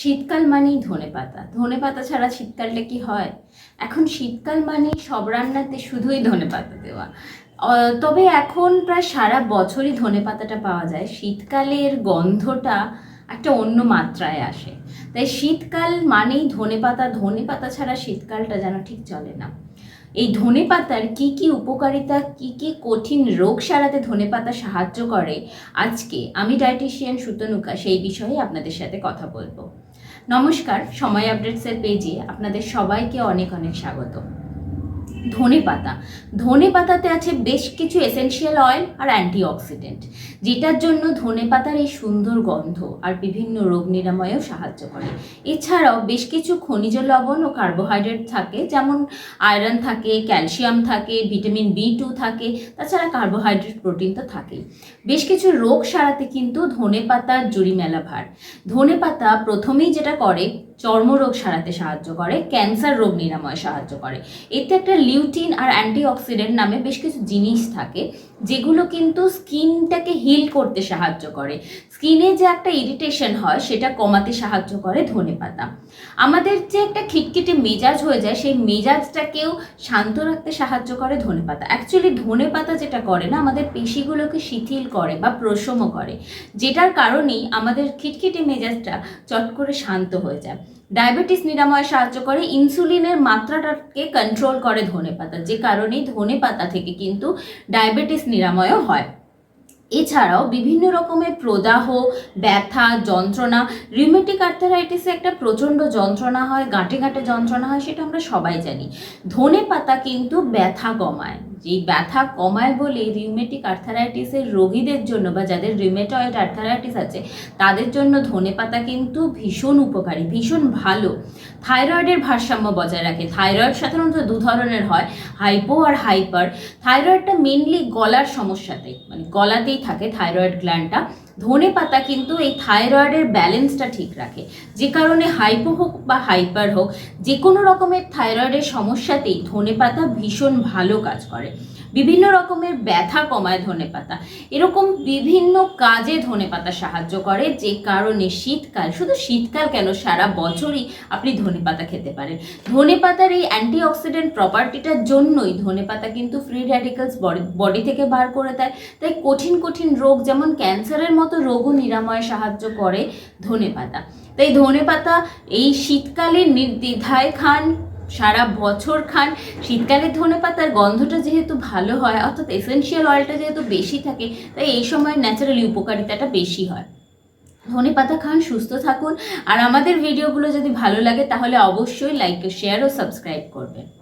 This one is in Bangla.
শীতকাল মানেই ধনে পাতা ধনে পাতা ছাড়া শীতকালটা কি হয়? এখন শীতকাল মানেই সব রান্নাতে শুধুই ধনে পাতা দেওয়া তবে এখন প্রায় সারা বছরই ধনে পাতাটা পাওয়া যায়। শীতকালের গন্ধটা একটা অন্য মাত্রায় আসে। তাই শীতকাল মানেই ধনে পাতা ধনে পাতা ছাড়া শীতকালটা যেন ঠিক চলে না। এই ধনে পাতার কী কি উপকারিতা, কী কী কঠিন রোগ সারাতে ধনে পাতা সাহায্য করে? আজকে আমি ডায়েটিশিয়ান সুতনুকা, সেই বিষয়ে আপনাদের সাথে কথা বলব। নমস্কার, সময় আপডেটসের পেজে আপনাদের সবাইকে অনেক অনেক স্বাগত। ধনে পাতা। ধনে পাতাতে আছে বেশ কিছু এসেনশিয়াল অয়েল আর অ্যান্টিঅক্সিডেন্ট যেটার জন্য ধনে পাতার এই সুন্দর গন্ধ আর বিভিন্ন রোগ নিরাময়েও সাহায্য করে। এছাড়াও বেশ কিছু খনিজ লবণ ও কার্বোহাইড্রেট থাকে, যেমন আয়রন থাকে ক্যালসিয়াম থাকে ভিটামিন বি টু থাকে, তাছাড়া কার্বোহাইড্রেট প্রোটিন তো থাকেই। বেশ কিছু রোগ সারাতে কিন্তু ধনে পাতার জুড়ি মেলা ভার। ধনে পাতা প্রথমেই যেটা করে চর্মরোগ সারাতে সাহায্য করে, ক্যান্সার রোগ নিরাময়ে সাহায্য করে। এতে একটা লিউটিন আর অ্যান্টিঅক্সিডেন্ট নামে বেশ কিছু জিনিস থাকে, যেগুলো কিন্তু স্কিনটাকে হিল করতে সাহায্য করে। স্কিনে যে একটা ইরিটেশন হয়, সেটা কমাতে সাহায্য করে ধনে পাতা। আমাদের যে একটা খিটখিটে মেজাজ হয়ে যায়, সেই মেজাজটাকেও শান্ত রাখতে সাহায্য করে ধনে পাতা। অ্যাকচুয়ালি ধনে পাতা যেটা করে না, আমাদের পেশিগুলোকে শিথিল করে বা প্রশম করে, যেটার কারণেই আমাদের খিটখিটে মেজাজটা চট করে শান্ত হয়ে যায়। ডায়াবেটিস নিরাময়ে সাহায্য করে, ইনসুলিনের মাত্রাটাকে কন্ট্রোল করে ধনে পাতা। যে কারণেই ধনে পাতা থেকে কিন্তু ডায়াবেটিস নিরাময়ও হয়। এছাড়াও বিভিন্ন রকমের প্রদাহ, ব্যথা, যন্ত্রণা রিউমেটিক আর্থারাইটিসে একটা প্রচণ্ড যন্ত্রণা হয় গাঁটে গাঁটে যন্ত্রণা হয়, সেটা আমরা সবাই জানি। ধনে পাতা কিন্তু ব্যথা কমায়। যেই ব্যথা কমায় বলে রিউমেটিক আর্থারাইটিসের রোগীদের জন্য বা যাদের রিউমেটয়েড আর্থারাইটিস আছে, তাদের জন্য ধনে পাতা কিন্তু ভীষণ উপকারী, ভীষণ ভালো। থাইরয়েডের ভারসাম্য বজায় রাখে। থাইরয়েড সাধারণত দু ধরনের হয় হাইপো আর হাইপার থাইরয়েডটা মেনলি গলার সমস্যাতে মানে গলাতেই থাকে থাইরয়েড গ্ল্যান্ডটা ধনে পাতা কিন্তু এই থাইরয়েডের ব্যালেন্সটা ঠিক রাখে। যে কারণে হাইপো হোক বা হাইপার হোক যে কোনো রকমের থাইরয়েডের সমস্যাতেই ধনে পাতা ভীষণ ভালো কাজ করে। বিভিন্ন রকমের ব্যথা কমায় ধনে পাতা এরকম বিভিন্ন কাজে ধনে পাতা সাহায্য করে, যে কারণে শীতকাল, শুধু শীতকাল কেন, সারা বছরই আপনি ধনে পাতা খেতে পারেন। ধনে পাতার এই অ্যান্টিঅক্সিডেন্ট প্রপার্টিটার জন্যই ধনে পাতা কিন্তু ফ্রি র্যাডিক্যালস বডি থেকে বার করে দেয়। তাই কঠিন কঠিন রোগ যেমন ক্যান্সারের মতো রোগও নিরাময়ে সাহায্য করে ধনে পাতা তাই ধনে পাতা এই শীতকালে নির্দ্বিধায় খান সারা বছর খান। শীতকালে ধনে পাতার গন্ধটা যেহেতু ভালো হয়, অর্থাৎ এসেন্সিয়াল অয়েলটা যেহেতু বেশি থাকে, তাই এই সময় ন্যাচারালি উপকারিতাটা বেশি হয়। ধনে পাতা খান, সুস্থ থাকুন। আর আমাদের ভিডিওগুলো যদি ভালো লাগে, তাহলে অবশ্যই লাইক শেয়ার ও সাবস্ক্রাইব করবেন।